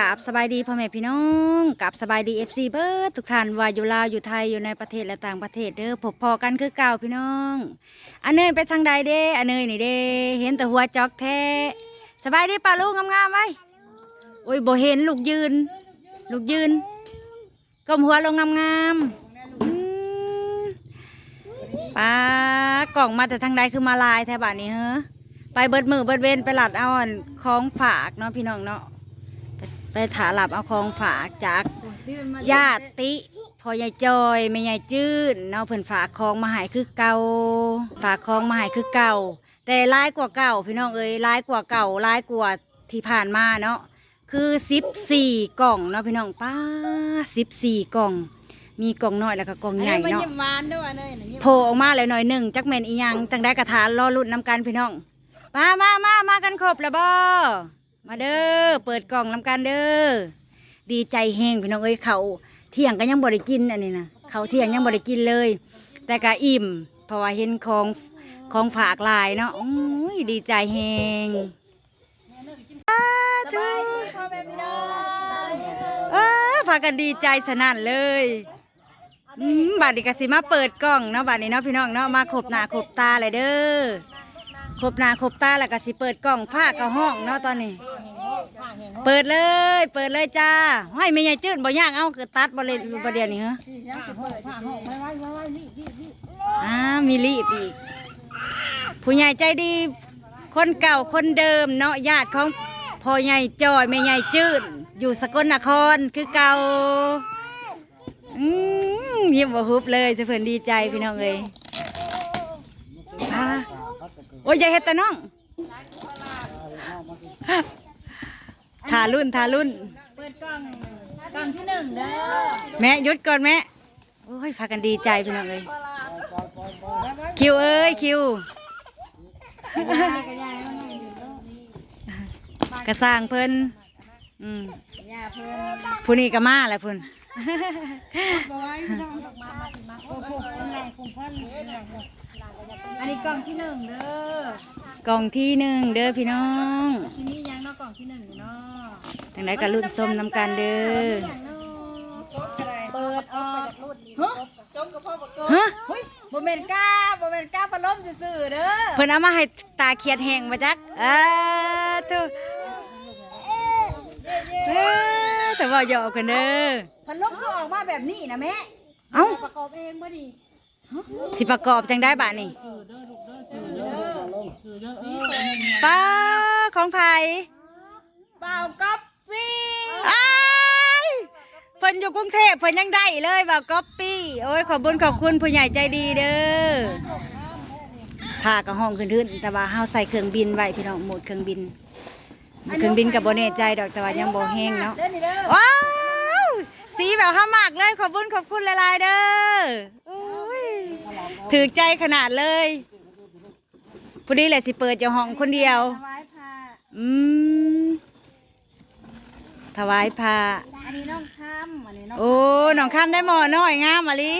กับสบายดีพ่อแม่พี่น้องกับสบายดีเอฟซีเบิร์ดทุกท่านว่าอยู่ลาวอยู่ไทยอยู่ในประเทศและต่างประเทศเด้อพบพอกันคือเก่าพี่น้องอันเนยไปทางใดเด้อันเนยนี่เด้เห็นแต่หัวจอกแท้สบายดีป่าลูกงามๆไว้โอ้ยบ่เห็นลูกยืน ลูกยืนก้มหัวลงงามๆป้ากล่องมาแต่ทางใดคือมาลายแถวบ้านนี้เฮ้อไปเบิดมือเบิดเวนไปหลัดเอาอันของฝากเนาะพี่น้องเนาะ ไปถาหลับเอาของฝากจากญาติพ่อยายจอยแม่ยายจื้นเนาะเพิ่นฝากของมาใหายคือเก่าฝากของมาใหายคือเก่า แต่ร้ายกว่าเก่าพี่น้องเอ้ยร้ายกว่าเก่าร้ายกว่าที่ผ่านมาเนาะคือสิบสี่กล่องเนาะพี่น้องป้าสิบสี่กล่อง มีกล่องน้อยแล้วก็กล่องใหญ่อันนี้เนาะมายิ้มหวานด้วยอันนี้นะยิ้มโผล่ออกมาเลยหน่อยหนึ่งจักแม่นอีหยังจังได้กระทานรอรุ่นนำกันพี่น้องมามามามากันครบแล้วบ่ มาเด้อเปิดกล่องนำกันเด้อดีใจแหงพี่น้องเอ้ยเขาเที่ยงก็ยังบ่ได้กินอันนี้นะเขาเที่ยงยังบ่ได้กินเลย แต่ก็อิ่มเพราะว่าเห็นของของฝากหลายเนาะโอ้ยดีใจแหงอ้าสธุบายพ่อแม่พี่น้องเอ้าพากันดีใจสนั่นเลยอืมบัดนี้ก็สิมาเปิดกล้องเนาะบัดนี้เนาะพี่น้องเนาะมาขบหน้าขบตาเลยเด้อขบหน้าขบตาแล้วก็สิเปิดกล้องฟ้ากับห้องเนาะตอนนี้ เปิดเลย เปิดเลยจ้าให้ไม่ใหญ่จืดบ่ยากเอาคือตัดบ่เลยบ่เดียวนี้เหรอยังสิเห้องไว้ไว้ไว้ไว้นี่นี่นี่อ่ามีรีบอีกผู้ใหญ่ใจดี คนเก่าคนเดิมเนาะญาติของพ่อใหญ่จอยแม่ใหญ่จืดอยู่สกลนครคือเก่าอืมยิ้มบ่ฮุบเลยเพิ่นดีใจพี่น้องเอ้ยโอ้ยอย่เฮ็ดแต่น้อง ทารุ่นทารุ่น เปิดกล่องกล่องที่หนึ่งเด้อแม่หยุดก่อนแม่โอ้ยพากันดีใจพี่น้องเลยคิวเอ้ยคิว กระยากระยามันอยู่ตรงนี้กระสร้างเพิ่นอืมกระยาเพิ่นผู้นี้ก็มาแหละเพิ่นเอาไว้พี่น้องมามามาโอ้โหเป็นไงคงเพิ่นอันนี้กล่องที่หนึ่งเด้อกล่องที่หนึ่งเด้อพี่น้อง ที่นี่ยังเนาะกล่องที่หนึ่งอยู่เนาะ ทางไหนก็รุ่นส้มน้ำกันเด้อเปิดออกฮะจมกับพ่อบอกฮะเฮ้ยบ่แม่นกล้าบ่แม่นกล้าพัดลมซื่อๆเด้อเพิ่นเอามาให้ตาเขียดแห้งมาจักเออทุเอ้อแต่ว่าหยอกกันเด้อพัดลมก็ออกมาแบบนี้นะแม่เอ้าประกอบเองบ่ดีสิประกอบจังได้บาดนี่ป้าของไผเปล่าก๊อ ปปี้อ้ายเพิ่นอยู่กรุงเทพเพิ่นยังได้เลยว่าก๊อปปี้โอ้ยขอบคุญขอบคุณผู้ใหญ่ใจดีเด้อพากับห้องขึ้นขึ้นแต่ว่าเฮาใส่เครื่องบินไว้พี่น้องโหมดเครื่องบินโหมดเครื่องบินกับโบแน่ใจดอกแต่ว่ายังบ่แห้งเนาะเด้อนี่เด้อว้าวสีแบบห้ามากเลยขอบคุญขอบคุณหลายๆเด้อโอ้ยถือใจขนาดเลยพอดีแหละสิเปิดเจ้าห้องคนเดียวถวายผ้าอืม ถวายพระอันนี้น้องค้ำอันนี้น้องโอ้หนองข้ามได้หมอน้อยงามมาลิ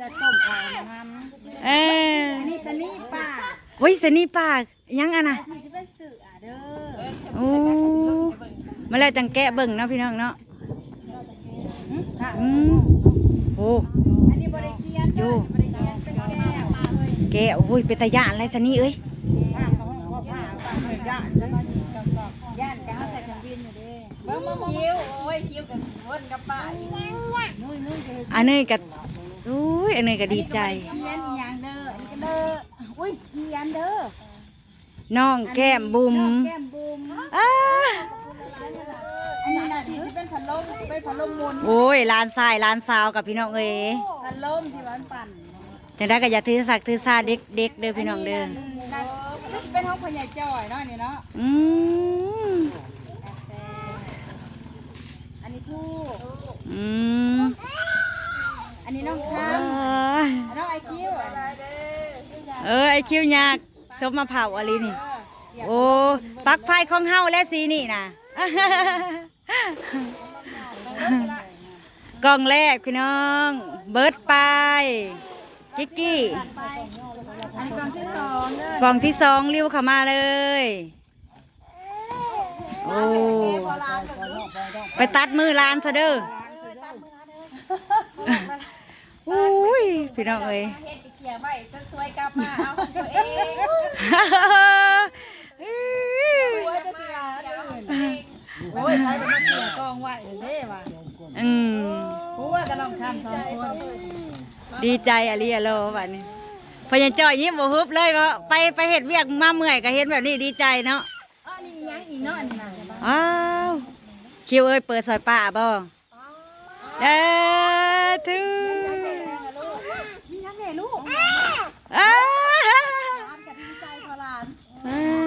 จะต้มข้าวนะฮันเอออันนี้สนี่ป้าโอ้ยสนี่ปากยังอะนะนี่สิเป็นเสือเด้อโอ้มาแล้วจังแกะเบิ่งเนาะพี่น้องเนาะอืมโอ้อันนี้บริเคียนเด้อบ่ได้เคียนเป็นแก้วแกะโอ้ยเป็นตาย่านอะไรสนี่เอ้ยผ้าเขาเขาผ้าผ้าเพิ่นย่านเด้อย่ คิ้วโอ้ยคิ้วกันวนกับป้าอีกนุ้ออันนี้ก็อุ้ยอันนี้ก็ดีใจ เขียนอีหยังเด้ออันนี้ก็เด้ออุ้ยเขียนเด้อน้องแก้มบุ๋มแก้มบุมอ้าอันนี้น่ะที่สิเป็นพัดลมเป็นพัดลมมนโอ้ยหลานชายหลานสาวกับพี่น้องเอ้ยพัดลมที่หวานปั่นจังได้ก็อย่าถือสักถือซาเด็กเด็กเด้อพี่น้องเด้อนั่นเป็นห้องพ่อใหญ่จ้อยเนาะนี่เนาะอืม อันนี้ทูบ อืมอันนี้น้องเอค้ำออันน้องไอคิวเด้เออไอคิวยากสมมาเผาอะไรนี่ โอ้ปักไฟของเฮาและสีนี่นะกล่องแรกพี่น้อง เบิร์ดไปกิกกี้อันนี้กล่องที่สองเด้อกล่องที่สองริ้วเข้ามาเลย โอ้ ไปตัดมือลานซะเด้อ อุ้ยพี่น้องเอ้ยเฮ็ดเขียไว้จนสวยกลับมาเอาของตัวเองสวยจะสิว่าอื่นโอ้ยใครเป็นมาเขียกองไว้เด้ว่ะอืมกูว่าก็ลองทำสองคนดีใจอะลีอะโลบัดนี้พอยังจ่อยยิ้มบ่ฮึบเลยว่าไปไปเฮ็ดเวียกมาเมื่อยก็เห็นแบบนี้ดีใจเนาะอ๋อนี่ยังอีกเนาะอันนี้นะอ้าวคิวเอ้ยเปิดซอยป้าบ่ เด้อทูมียังไงลูกอ้าทำกับดีใจพอหลาน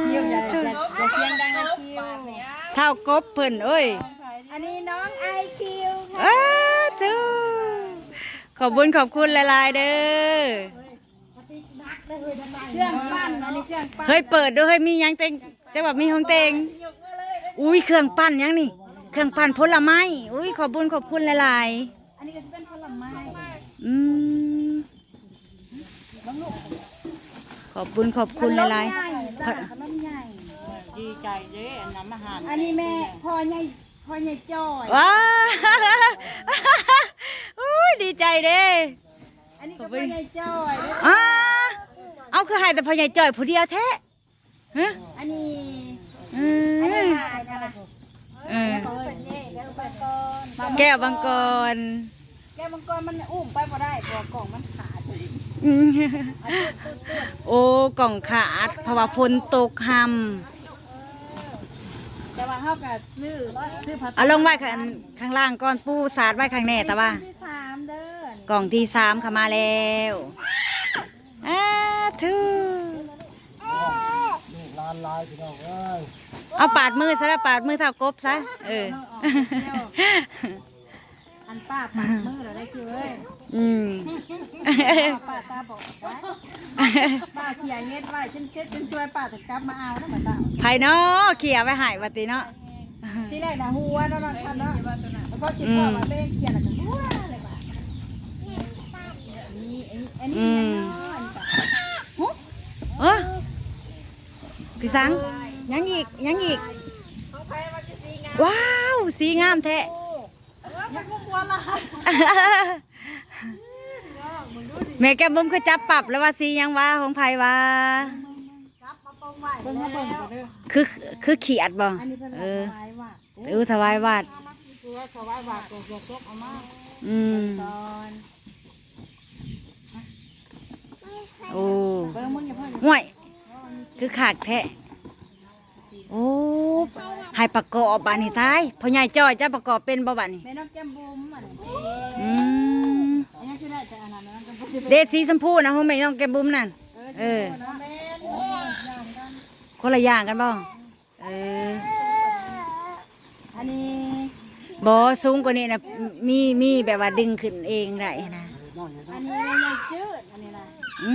คิคิววอย่าอย่าอย่าเสียงดังนะคิวเท่ากบเพิ่นเอ้ยอันนี้น้องไอคิวค่ะอ้าทูขอบคุญขอบคุณหลายๆเด้อเครื่องปั้นอันนี้เครื่องปั้นเฮ้ยเปิดด้วยเฮ้ยมีหยังเต็งจังหวัดมีของเต็งยกมาเลยอุ้ยเครื่องปั้นยังนี่ เครื่องปั้นผลไม้อุ้ยขอบคุญขอบคุณหลายอันนี้ก็จะเป็นผลไม้ๆอืมขอบคุณขอบคุณหลายขนมๆใหญ่ขนมใหญ่ดีใจเด้อันน้ำอาหารอันนี้แม่พ่อใหญ่พ่อใหญ่จ้อยว้าอุ้ยดีใจเด้อันนี้ก็พ่อใหญ่จ้อยเด้ออ้าเอาคือให้แต่พ่อใหญ่จ่อยผู้เดียวแท้ฮะอันนี้ อื อันนี้ ม หายกันละ เออ เปิดนี่แก้วมังกร แก้วบางกรแก้วมังกรมันอุ้มไปบ่ได้เพราะว่ากล่องมันขาดอืมโอ้กล่องขาดเพราะว่าฝนตกหำแต่ว่าเฮาก็ซื้อซื้อผัดเอาลงไว้ข้างข้างล่างก่อนปูสาดไว้ข้างแน่แต่ว่าที่สามเด้อกล่องที่สามเข้ามาแล้วอ้าทูลานลายพี่น้องเอ้ยเอาปาดมือซะแล้วปาดมือเท่ากบซะเออ อันป้าปัดมือเราได้คิวเอ้ยอืมป้าตาบอกไว้ป้าเขียเงินไว้จนเช็ดจนช่วยป้าถึงกลับมาเอานะเหมือนตาไผเนาะเขี่ยไว้ใหายวัติเนาะที่แรกนะหัวเนาะเนาะท่านเนาะแล้วก็คิดว่าว่าเล่นเขียนแล้วก็หัวเลยว่ะนี่อันนี้อันนี้ยังน้อยจ้ะเออพี่สังยังอีกยังอีกของใครมันจะสีงามว้าว สีงามแท้ แม่แก้มบุ้มคือจับปรับแล้วว่าสียังว่าของไผว่ารับมาปองไว้เบิ่งมาเบิ่งก่อนเด้อคือคือเขียดบ่อันนี้เพิ่นเออไว้ว่าเออถวายวาดคือว่าเขาไว้ว่าเกิดเก็บเอามาอืมตอนโอ้เบิ่งมึงอย่าเพิ่นห่วยคือขากแท้โอ้ ให้ประกอบอันนี้ท้ายพ่อใหญ่จ้อยจะประกอบเป็นบ่บัดนี้แม่น้องแก้มบุ๋มอันนี้อืมอันนี้คือได้แต่อันนั้นน้องแก้มบุ๋มเดซสีชมพูนะห้องแม่น้องแก้มบุ้มนั่นเออแม่นคนละอย่างกันบ่เอออันนี้บ่สูงกว่านี้นะมีมีแบบว่าดึงขึ้นเองได้นะอันนี้ใหญ่จืดอันนี้นะอื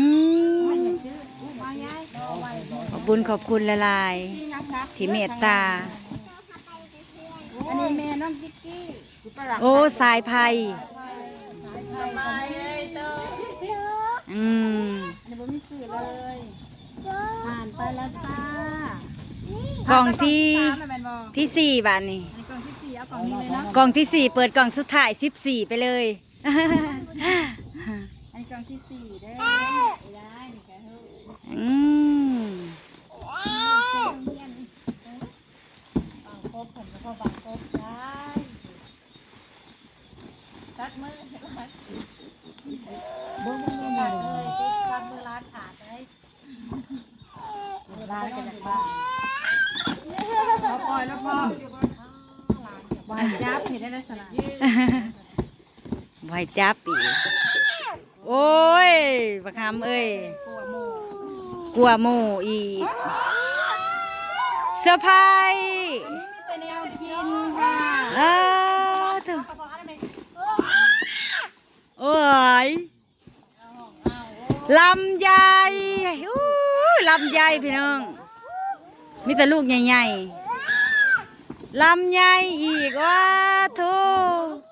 มใหญ่จืดอุ้มเอายายเอาไว้ขอบคุญขอบคุณละลายที่นะคะๆที่เมตตา อันนี้แม่น้องจิ๊กกี้โอ้สายภัยสบายเลยเด้ออืมอันนี้บ่มีสื่อเลยผ่านไปแล้วจ้ากล่องที่สามนะแม่นบ่ที่สี่บาทนี่อันนี้กล่องที่สี่เอากล่องนี้เลยเนาะกล่องที่สี่เปิดกล่องสุดท้ายสิบสี่ไปเลยอันนี้กล่องที่สี่เด้อได้นี่แกเฮ้ย อืม เรียนบางครบผมแล้วก็บางครบได้ตัดมือบ่มึงยังไงเลยตัดมือร้านขาดเลยร้านกันจากบ้านเราปล่อยแล้วพอวายจับเห็นได้ลักษณะ ไว้ จับอีกโอ้ยประคำเอ้ยกลัวหมูกลัวหมูอีกเซอร์ไพรส์นี่มีแต่แนวกินค่ะอ้าวเถอะโอ้ยลำไยอู้ลำไยพี่น้อง มีแต่ลูกใหญ่ๆลำไยอีกว่าโท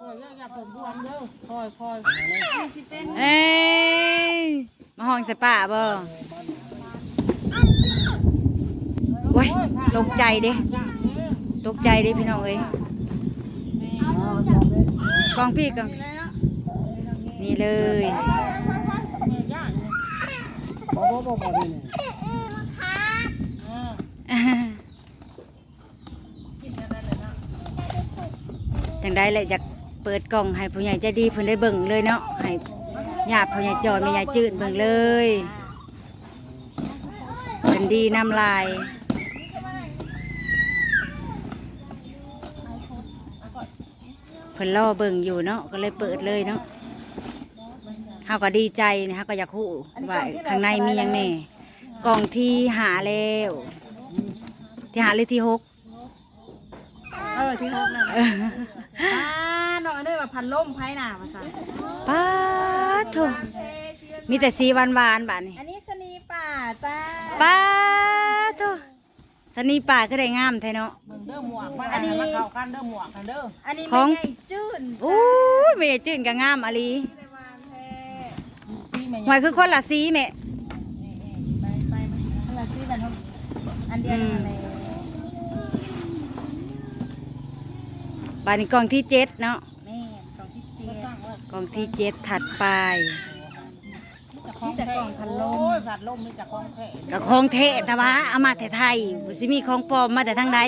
ค อยอย่าผมบวมเด้อคอยคอยสิเป็นเอ้ยมาห้องใส่ป่าบ่โอ้ยตกใจเด้จ้าเด้อตกใจเด้พี่น้องเอ้ยกองพี่กองนี่เลยบ่บ่บ่บ่นี่จังได้เลยอยาก เปิดกล่องให้ผู้ใหญ่ใจดีเพิ่นได้เบิ่งเลยเนาะให้ญาติผู้ใหญ่จอยแม่ใหญ่จืดเบิ่งเลยเป็นดีน้ำลายเพิ่นล่อเบิ่งอยู่เนาะก็เลยเปิดเลยเนาะเฮาก็ดีใจนะเฮาก็อยากฮู้ว่าข้างในมีหยังแหน่กล่องที่หาแล้วที่หาหรือที่หกเออที่หกนั่น อออ่าน้องอันนี้ว่าพันลมไพ่หนามาสั่นป้าดโถมีแต่สีหวานหวานๆบาดนี้อันนี้สนีป่าจ้าป้าดโถสนีป่าก็ได้งามแท้เนาะเบิ่งเด้อหมวกมาอันนี้มาเข้ากันเด้อหมวกกันเด้ออันนี้ขอไม่งใหญ่จืดโอ้ยแม่จื้นก็งามอะลีไปวางแท้ซีแม่หวยคือคนละสีแม่ ไปไปอันละซีกันครับอันเดียวกันเลย บาดนี้กล่องที่เจ็ดเนาะแม่กล่องที่เจี๊ยบกล่องที่เจ็ดถัดไปมีแต่ของพัดลมโอ้ยพัดลมมีแต่ของแท้ก็ของเทศแต่ว่าเอามาแต่ไทยบ่สิมีของปลอมมาแต่ทางไหน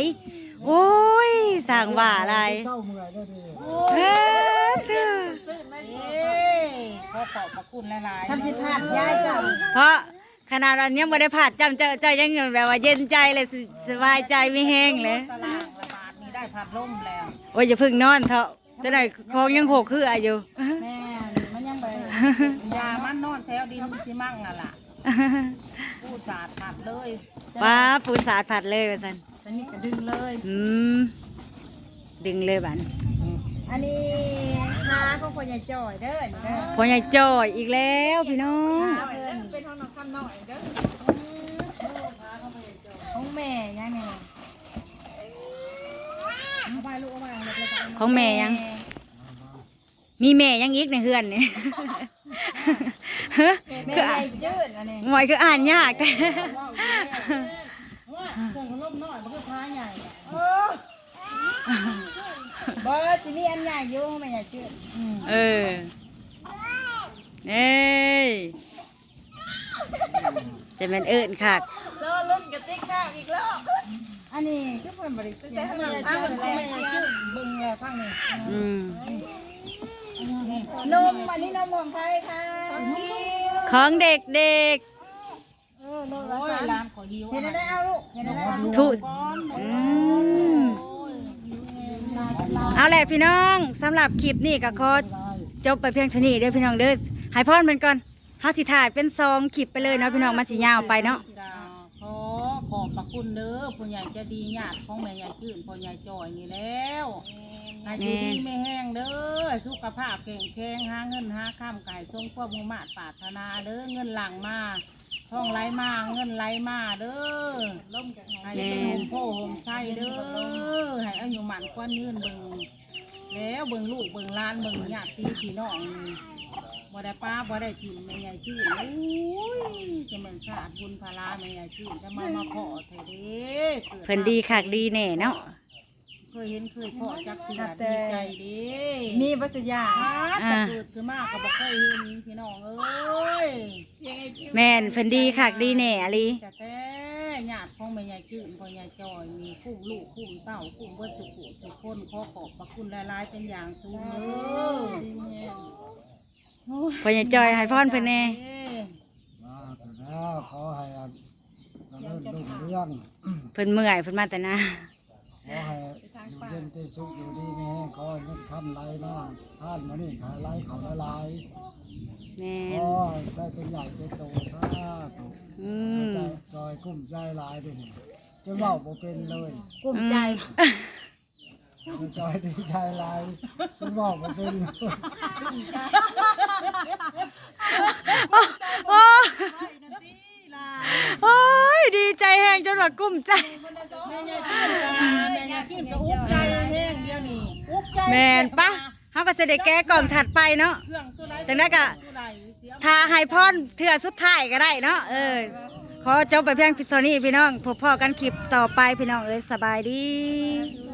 โอ้ยสร้างว่าอะไรเศร้าเมื่อยเด้อดิเอ้อเด้อเอ้ยขอขอบพระคุณหลายๆทำสิผ่านย้ายเจ้าเพราะ ขนาดเรายังไม่ได้ผ่าจำเจ้าเจ้ายังแบบว่าเย็นใจเลยสสบายใจไม่แห้งเลยตารางระบาดนี่ได้พัดลมแล้วโอ้ยอย่าพึ่งนอนเถอะจะได้คองยังหกคืออายุแม่มันยังไปยามันนอนแถวดินสิมั่งน่ะล่ะผู้สาดผัดเลยป้าปูสาดผัดเลยว่าสันสนิทก็ดึงเลยอืมดึงเลยบัน อันนี้ค้าของพ่อใหญ่จ่อยเด้อนี่เด้อพอใหญ่จอยอีกแล้วพี่น้องค้าเพิ่นเป็นห้องนอนคำหน่อยเด้อของแม่ยังไงเอาไปลูกเอาไปเอาไปเอาไปของแม่ยัง มีแม่ยังอีกในเฮือนนี่แม่คือใหอ่าญ่นจืดอันนี้หวยคืออ่านยากแต่ว่าเครื่องพัดลมน้อยมันก็ท้ายใหญ่ บอสิมีอันใหญ่อยู่แม่ใหญ่จืดเออเอ้ยจะเป็นเอิญค่ะรอลุ้นกระติกข้าวอีกแล้วอันนี้คือเพิ่นบริสุทธิ์ใจให้แม่ใหญ่จืดแม่ใหญ่จืดเบิ่งแล้วข้างนี้อืมนมอันนี้นมของใครคะของเด็กเด็กเออนมละโอ้ยสามร้านขอหิวเห็นได้เอาลูกเห็นได้เอาลูกๆทุอืม เอาแหละพี่น้องสำหรับคลิปนี้ก็ขอจบไปเพียงเท่านี้เด้อพี่น้องเด้อหายพรมันก่อนเฮาสิถ่ายเป็นซองคลิปไปเลยเนาะพี่น้องมันสิยาวไปเนาะขอขอบพระคุณเด้อผู้ใหญ่ใจะดีญาติของแม่ใหญ่จื่นพ่อใหญ่จอยนี่แล้วอายุดีไม่แห้งเด้อสุขภาพแข็งแรงหาเงินหาข้ามไก่ทรงความมุ่งมาตรปรารถนาเด้อเงินหลังมา ท่องไหลมาเงินไหลมาเด้อให้เป็นโฮมโพโฮมไช่เด้อให้อายุหมันควันยืนเบิ่งแล้วเบิ่งลูกเบิ่งหลานเบิ่งญาติพี่น้องนี่บ่ได้ป้าบ่ได้กินแม่ยายจื้อโอ้ยจะแม่นชาติบุญพลาแม่ยายจื้อจะมามาเพาะแท้เด้กิดเพิ่นดีคักดีแน่เนาะ เคยเห็นเคยเพาะจักเทื่อดีใจเด้มีวัสยาป้าแต่เกิดขึ้นมาก็บ่เคยเห็นพี่น้องเอ้ยแม่นเพิ่นดีคักดีแน่อะลีแต่แต่ญาติของแม่ยายจื้อพ่อยายจอยมีคู่ลูกคู่เต้าคู่เบิดทุกผู้ทุกคนขอขอบพระคุณหลายๆเป็นอย่างสูงเด้อโอ้ยพอใหญ่จอยให้พรเพิ่นแน่เด้มาแต่แล้วขอให้อันเจริญรุ่งเรื่องเพิ่นเมื่อยเพิ่นมาแต่นาขอให้ อยู่เย็นที่สุขอยู่ดีมีแห้งขอให้เงินคำไหลมาท่านมานี่ขายไหลเขาละลายแม่ขนอให้ได้เป็นใหญ่เป็นโตซาธุอืมใจจอยกุ้มใจหลายด้วยนี่จะเว่าบ่เป็นเลยกลุ่มใจจอยดีใจหลายจะเว่าบ่เป็นเลยโอ้โอ้ยดี ใจแฮงจนว่ากุ้มใจ แม่ยายจื้นกันแม่ยายจื้นก็อุ้มใจแห้งเดียวนี่อุ้มใจแม่นปะเฮาก็จะได้แก้กล่องถัดไปเนาะ เครื่องตัวใดจังได้กะตัวใดเสียถ้าให้พรเทื่อสุดท้ายก็ได้เนาะเออ ขอจบไปเพียงเท่านี้พี่น้องพบพ่อกันคลิปต่อไปพี่น้องเอ้ยสบายดีส